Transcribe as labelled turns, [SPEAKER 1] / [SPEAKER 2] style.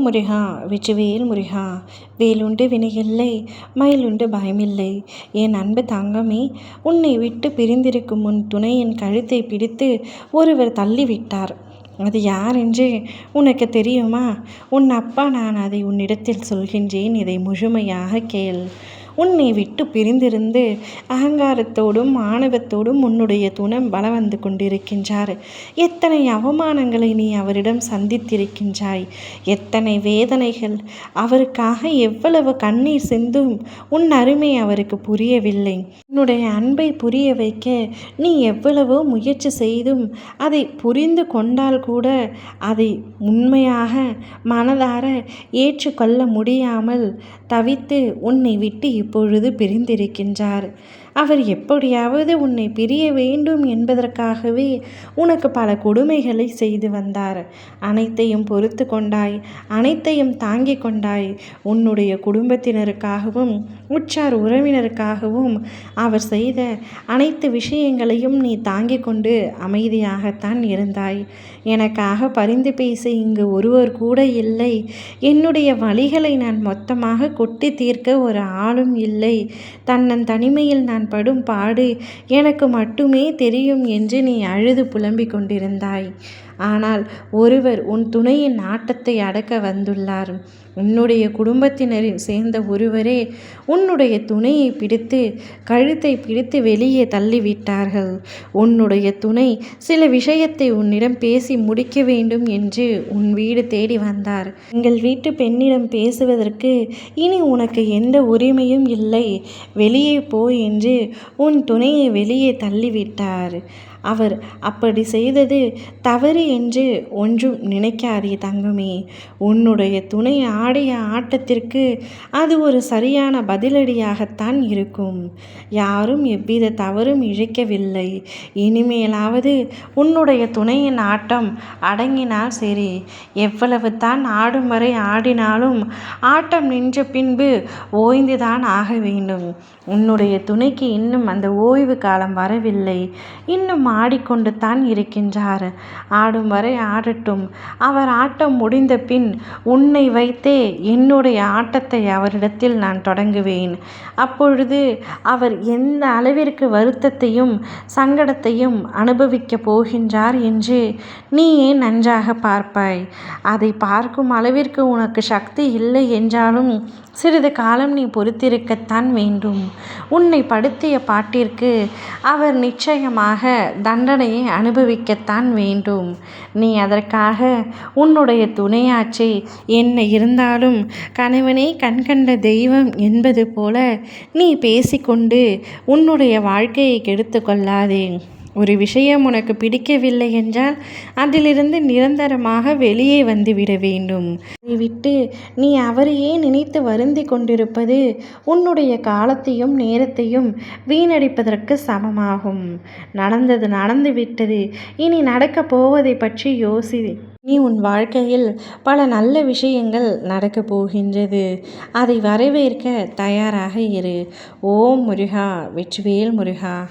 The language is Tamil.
[SPEAKER 1] முருகா வெற்றிவேல் முருகா வேலுண்டு வினையில்லை மயிலுண்டு பயமில்லை. என் அன்பு தங்கமே உன்னை விட்டு பிரிந்திருக்கும் முன் துணையின் கழுத்தை பிடித்து ஒருவர் தள்ளிவிட்டார். அது யார் என்று உனக்கு தெரியுமா? உன் அப்பா நான் அதை உன்னிடத்தில் சொல்கின்றேன் இதை முழுமையாக கேள். உன்னை விட்டு பிரிந்திருந்து அகங்காரத்தோடும் ஆணவத்தோடும் உன்னுடைய துணம் பல வந்து கொண்டிருக்கின்றார். எத்தனை அவமானங்களை நீ அவரிடம் சந்தித்திருக்கின்றாய்? எத்தனை வேதனைகள்? அவருக்காக எவ்வளவு கண்ணீர் சிந்தும் உன் அருமை அவருக்கு புரியவில்லை. உன்னுடைய அன்பை புரிய வைக்க நீ எவ்வளவோ முயற்சி செய்தும் அதை புரிந்து கொண்டால் கூட அதை உண்மையாக மனதார ஏற்றுக்கொள்ள முடியாமல் தவித்து உன்னை விட்டு இப்பொழுது பிரிந்திருக்கின்றார். அவர் எப்படியாவது உன்னை பிரிய வேண்டும் என்பதற்காகவே உனக்கு பல கொடுமைகளை செய்து வந்தார். அனைத்தையும் பொறுத்து கொண்டாய் அனைத்தையும் தாங்கிக் கொண்டாய். உன்னுடைய குடும்பத்தினருக்காகவும் உற்றார் உறவினருக்காகவும் அவர் செய்த அனைத்து விஷயங்களையும் நீ தாங்கிக் கொண்டு அமைதியாகத்தான் இருந்தாய். எனக்காக பரிந்து பேச இங்கு ஒருவர் கூட இல்லை. என்னுடைய வழிகளை நான் மொத்தமாக கொட்டி தீர்க்க ஒரு ஆளும் இல்லை. தன்னன் தனிமையில் நான் படும் பாடு எனக்கு மட்டுமே தெரியும் என்று நீ அழுது புலம்பிக் கொண்டிருந்தாய். ஆனால் ஒருவர் உன் துணையின் நாட்டத்தை அடக்க வந்துள்ளார். உன்னுடைய குடும்பத்தினரில் சேர்ந்த ஒருவரே உன்னுடைய துணையை பிடித்து கழுத்தை பிடித்து வெளியே தள்ளிவிட்டார்கள். உன்னுடைய துணை சில விஷயத்தை உன்னிடம் பேசி முடிக்க வேண்டும் என்று உன் வீடு தேடி வந்தார். எங்கள் வீட்டு பெண்ணிடம் பேசுவதற்கு இனி உனக்கு எந்த உரிமையும் இல்லை. வெளியே போ என்று உன் துணையை வெளியே தள்ளிவிட்டார். அவர் அப்படி செய்தது தவறு என்று ஒன்றும் நினைக்காதே தங்கமே. உன்னுடைய துணை ஆடிய ஆட்டத்திற்கு அது ஒரு சரியான பதிலடியாகத்தான் இருக்கும். யாரும் எவ்வித தவறும் இழைக்கவில்லை. இனிமேலாவது உன்னுடைய துணையின் ஆட்டம் அடங்கினால் சரி. எவ்வளவு தான் ஆடும் வரை ஆடினாலும் ஆட்டம் நின்ற பின்பு ஓய்ந்துதான் ஆக வேண்டும். உன்னுடைய துணைக்கு இன்னும் அந்த ஓய்வு காலம் வரவில்லை. இன்னும் ஆடிக்கொண்டு தான் இருக்கின்றார். ஆடும் வரை ஆடட்டும். அவர் ஆட்டம் முடிந்த பின் உன்னை வைத்தே என்னுடைய ஆட்டத்தை அவரிடத்தில் நான் தொடங்குவேன். அப்பொழுது அவர் எந்த அளவிற்கு வருத்தத்தையும் சங்கடத்தையும் அனுபவிக்கப் போகின்றார் என்று நீயே நன்றாக பார்ப்பாய். அதை பார்க்கும் அளவிற்கு உனக்கு சக்தி இல்லை என்றாலும் சிறிது காலம் நீ பொறுத்திருக்கத்தான் வேண்டும். உன்னை படுத்திய பாட்டிற்கு அவர் நிச்சயமாக தண்டனையை அனுபவிக்கத்தான் வேண்டும். நீ அதற்காக உன்னுடைய துணையாச்சே. என்ன இருந்தாலும் கணவனே கண்கண்ட தெய்வம் என்பது போல நீ பேசிக்கொண்டு உன்னுடைய வாழ்க்கையை கெடுத்து கொள்ளாதே ஒரு விஷயம் உனக்கு பிடிக்கவில்லை என்றால் அதிலிருந்து நிரந்தரமாக வெளியே வந்துவிட வேண்டும். நீ விட்டு நீ அவரையே நினைத்து வருந்தி கொண்டிருப்பது உன்னுடைய காலத்தையும் நேரத்தையும் வீணடிப்பதற்கு சமமாகும். நடந்தது நடந்து விட்டது. இனி நடக்கப் போவதை பற்றி யோசி. நீ உன் வாழ்க்கையில் பல நல்ல விஷயங்கள் நடக்கப் போகின்றது. அதை வரவேற்க தயாராக இரு. ஓம் முருகா வெற்றிவேல் முருகா.